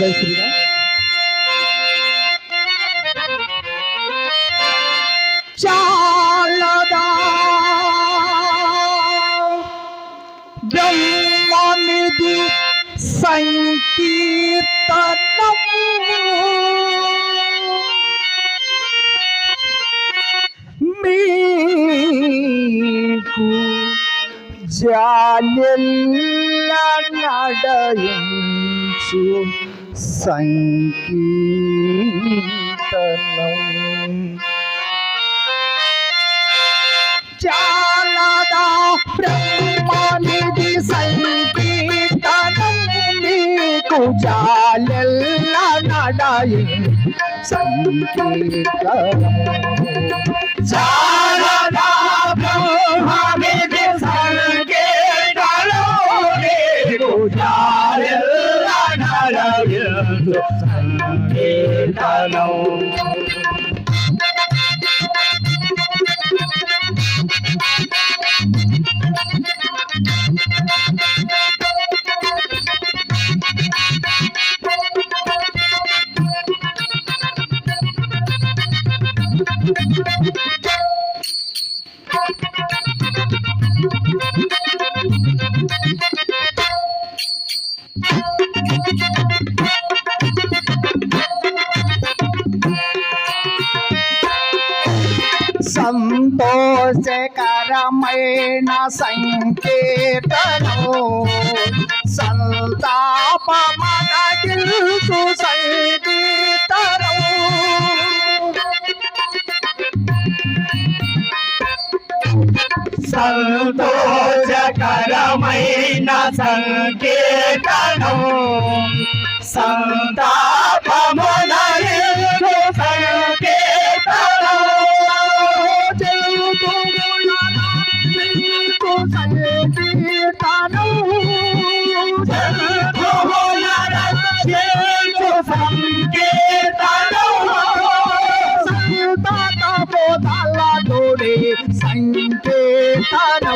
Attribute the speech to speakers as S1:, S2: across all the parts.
S1: జై శ్రీరామ్. చాలదా. బ్రహ్మనిధి సంకీర్తనం మీకు జాలెల్ల నడయించు. సంకీర్తనం. చాలదా బ్రహ్మనిధి సంకీర్తనం. మీకు జాలెల్ల నడాయి సంకీర్తనం.
S2: చాలదా नौ
S1: సంతోషకరమైన సంకేతను సంతాపమనగిల్సు సంగీతను
S2: సంతోషకరమైన సంకేతనం సంతాపమునరిల్లు సంకేతనం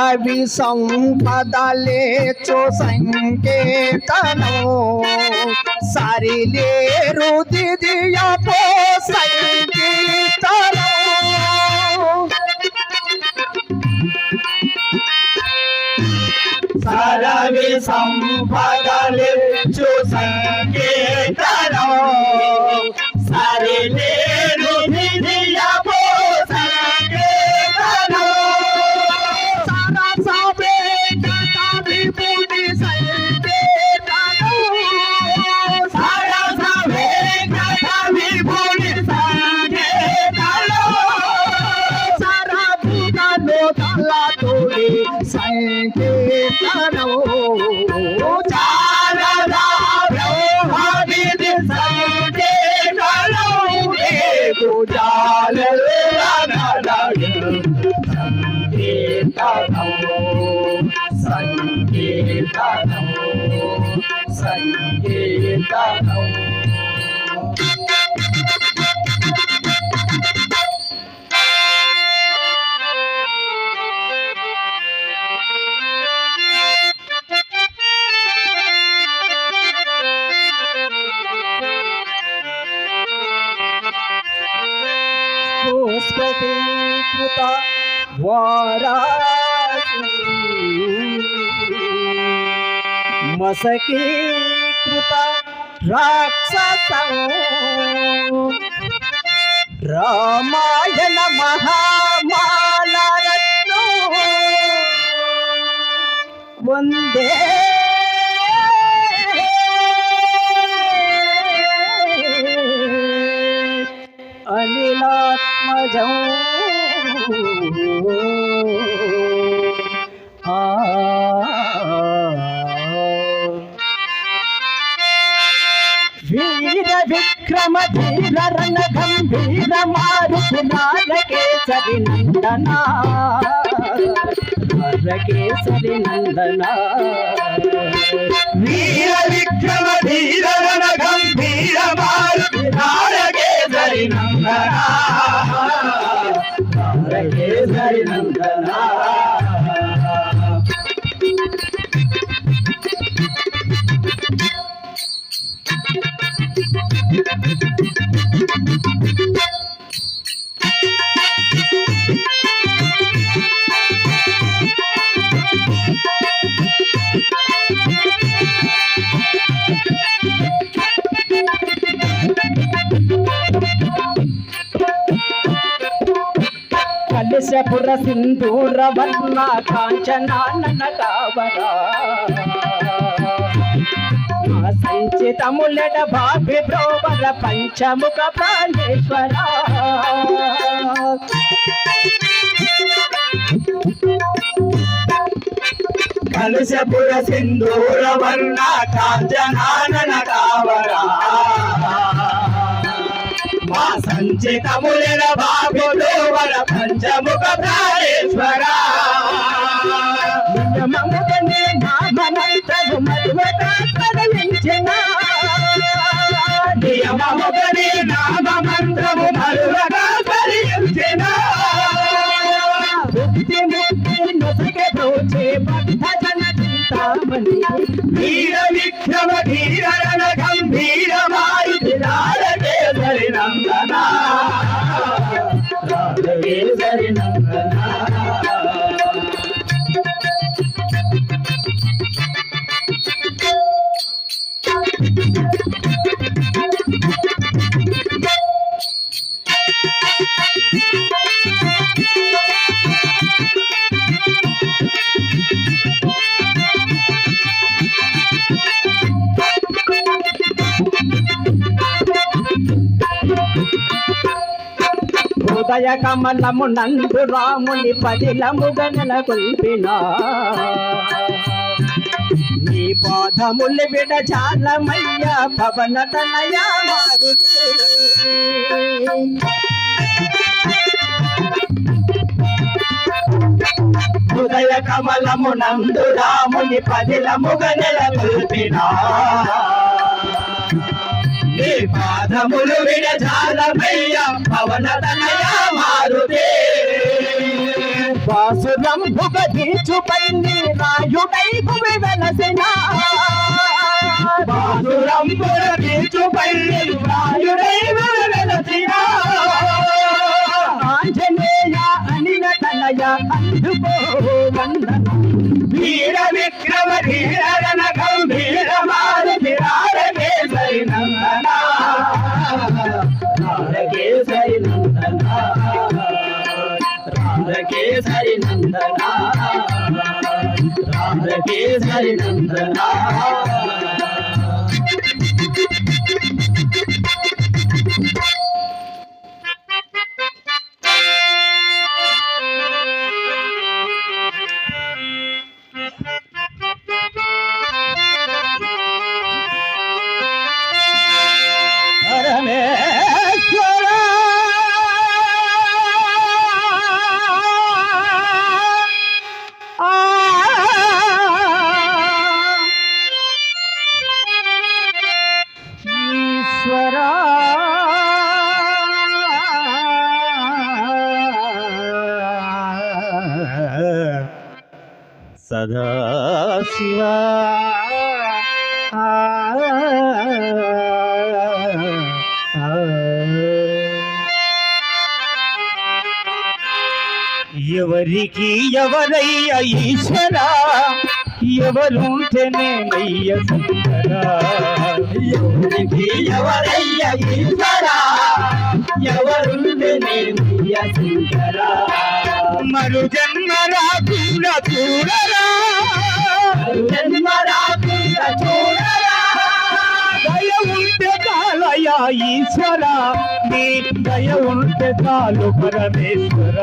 S2: చాలలా బ్రహ్మవిధి సంకేతనం నీవు చాలెల్ల నడయించు సంకేతనము.
S1: సరవి సంపదలేచు సంకేతను సరిలేరు దిదియ పో సంగీతను
S2: సరవి సంపదలిచ్చు సంకేతనం సరిలేరు संकेतनौ संकेतनौ पुष्पति
S1: मसकी मसकीकृत रामायण महामाला वंदे अनिलात्मज। వందే
S3: రణ గంభీర మారుతి నారకేసరి నందన నాగకేసరి నందన
S2: వీర విక్రమ ధీర రణ గంభీర మారుతి నారకేసరి నందనా నారకేసరి నందన.
S3: కలశపుర సింధూర వర్ణ కాంచనానన కావరా మా సంచితములడ బాబి బ్రోవర పంచముఖ ప్రాణేశ్వర
S2: కలశపుర సింధూర వర్ణ కాంచనానన కావరా. మా సంచితములన బాబులో వర పంచముఖ ప్రాణేశ్వర
S3: నియమముగని నామనంతము మధువత కదలించిన
S2: నియమముగని
S3: ముక్తి ముక్తి నొసగె జన చింతామణి.
S2: వీర విక్రమ ధీర
S3: హృదయ కమలము నందు రాముని పదిలముగ నెలకొల్పిన నీ పాదములు విడ చాలమయ్యా పవన తనయా
S2: హృదయ కమలము నందు రాముని పదిలముగ నెలకొల్పిన నీ పాదములు విడజాలమయ్య పవన తనయ మారుతే
S3: వాసురంభుగ తీర్చుపల్లి రాయుడై భువి వెలసిన.
S2: బాసురంపుర తీర్చుపల్లి వాయుడై వెలసిన.
S3: ఆంజనేయ అనిన తనయ అందుకో వందన.
S2: వీర విక్రమ ధీర రారకేసరి నందన
S3: పరమేశ్వర ఈశ్వర సదాశివ ఎవరికి ఎవరయ్య ఈశ్వరా ఎవరుంటేనేనయ్య సుందర
S2: సుందరా? ఎవరయ్య ఈశ్వరా శంకరా
S3: మరు జన్మ రాకుండా చూడరా?
S2: జన్మ రాకుండా చూడరా?
S3: దయ ఉంటే చాలయ్యా ఈశ్వర. నీ దయ ఉంటే చాలు పరమేశ్వర.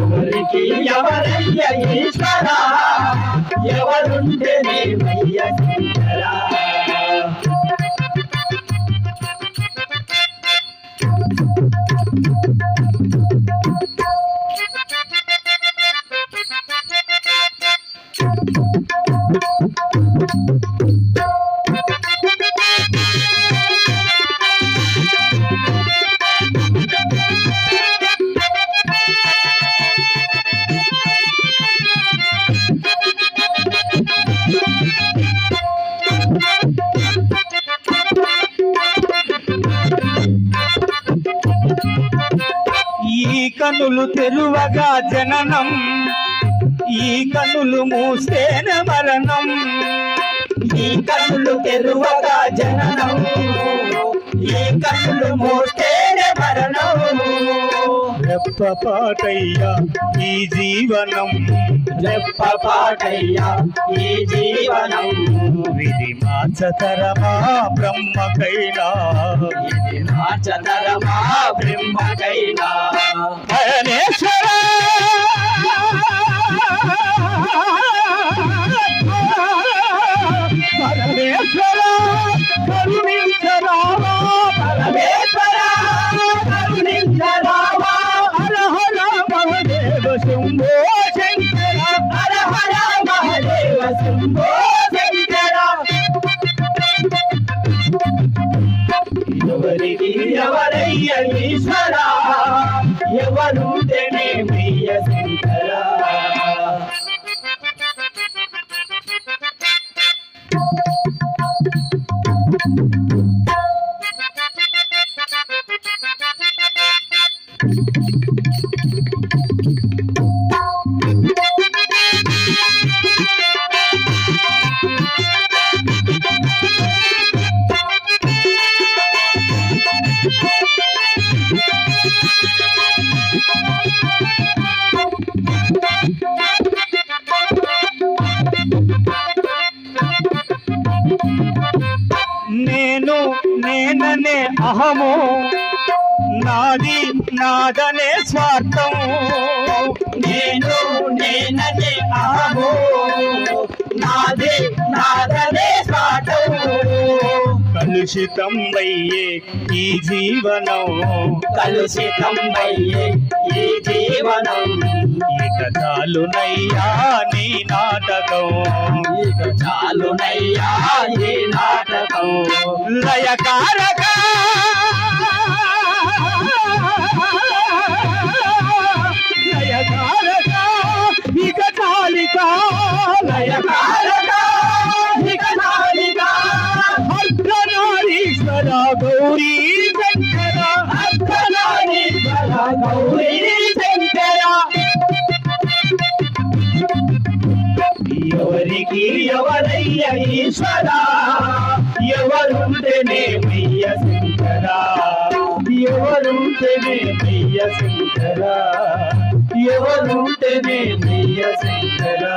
S2: ఎవరికి ఎవరయ్య ఈశ్వరా? ఎవరుంటే నేనయ్య శంకరా
S3: Thank you. కనులు తెరువగా జననం. ఈ కనులు మూసేన మరణం. ఈ కనులు తెరువగా జననం. రెప్పపాటయ్యా ఈ జీవనం. రెప్పపాటయ్యా ఈ జీవనం. విధి మార్చతరమా బ్రహ్మకైనా? ఇది మార్చతరమా బ్రహ్మకైనా? పరమేశ్వర! పరమేశ్వర కరుణించరావా అహము నాది నాదనే స్వార్థం నేను నేననే అహము నాది నాదనే స్వార్థం కలుషితం అయ్యే ఈ జీవనం. కలుషితం అయ్యే ఈ జీవనం. ఇక చాలునయ్యా నీ నాటకం. ఇక చాలునయ్యా ఈ నాటకం. లయకారక ఎవరికి ఎవరయ్య ఈశ్వర? ఎవరుంటేనే మయ్య శంకర? ఎవరుంటేనే మయ్య శంకర? ఎవరుంటేనే మయ్య శంకరా?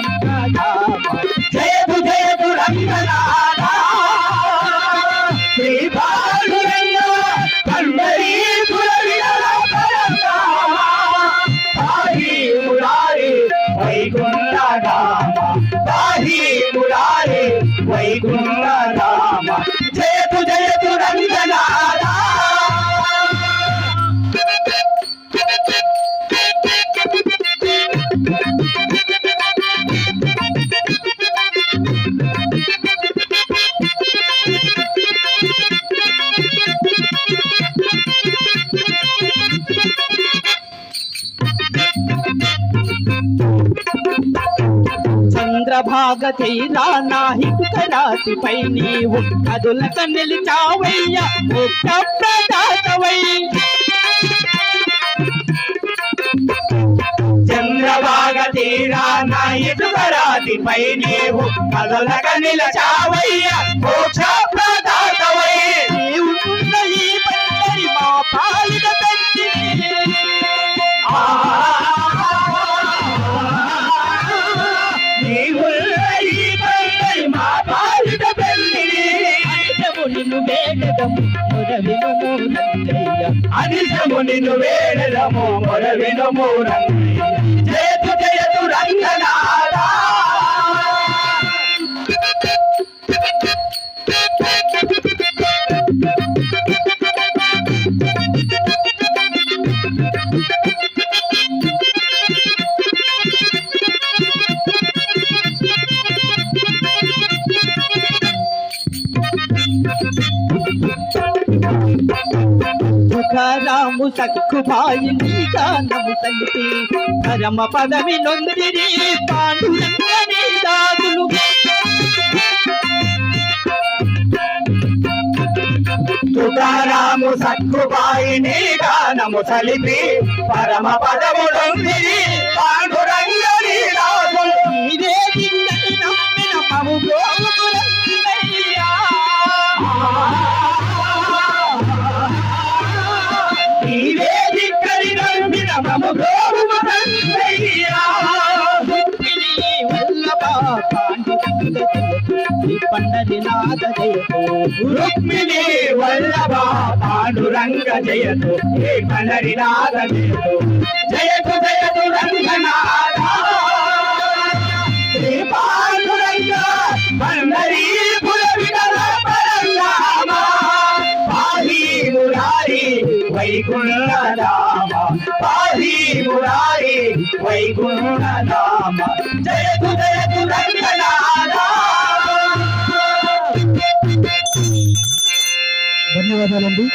S3: వైకుంఠ రామ
S2: చంద్రభాగతి రానా హితుకరాతిపై నీవు కదులక నిలిచావయ్య ముక్త ప్రదాతవై.
S3: చంద్రబాగ తీరాన ఎదుగరాతిపై నీవు కదలక నిలచావయ్య మోక్ష ప్రదాతవై.
S2: నీవున్న ఈ పండరి మా పాలిన పెంచిని
S3: ఆ
S2: వేడదము మురవిను నందయ్య
S3: నిన్ను వేడదము మొరవినుము రంగయ్య జయతు జయతు రంగన.
S2: రాము సక్కుబాయి నీ గానము సలిపి పరమ పదవి నొందిరి. పాండురంగని దాదులు
S3: తుకారాము సక్కుబాయి గానము సలిపి పరమ పదములొందిరి పాండురంగని రాజులు.
S2: నీరే దిక్కని నమ్మిన మము గోగులందయ్యా. శ్రీ నాద జయతో.
S3: రుక్మిణి వల్లభ పాండురంగ జయతు. హే పనరినాథ జయతు. జయతు రంగనాథ. శ్రీ పాండురంగ పండరీ పరంగామ. పాహి మురారి రామ పాహి మురారి వైకుంఠ జయతు జయతు రంగనాథ.
S2: ధన్యవాదాలండి.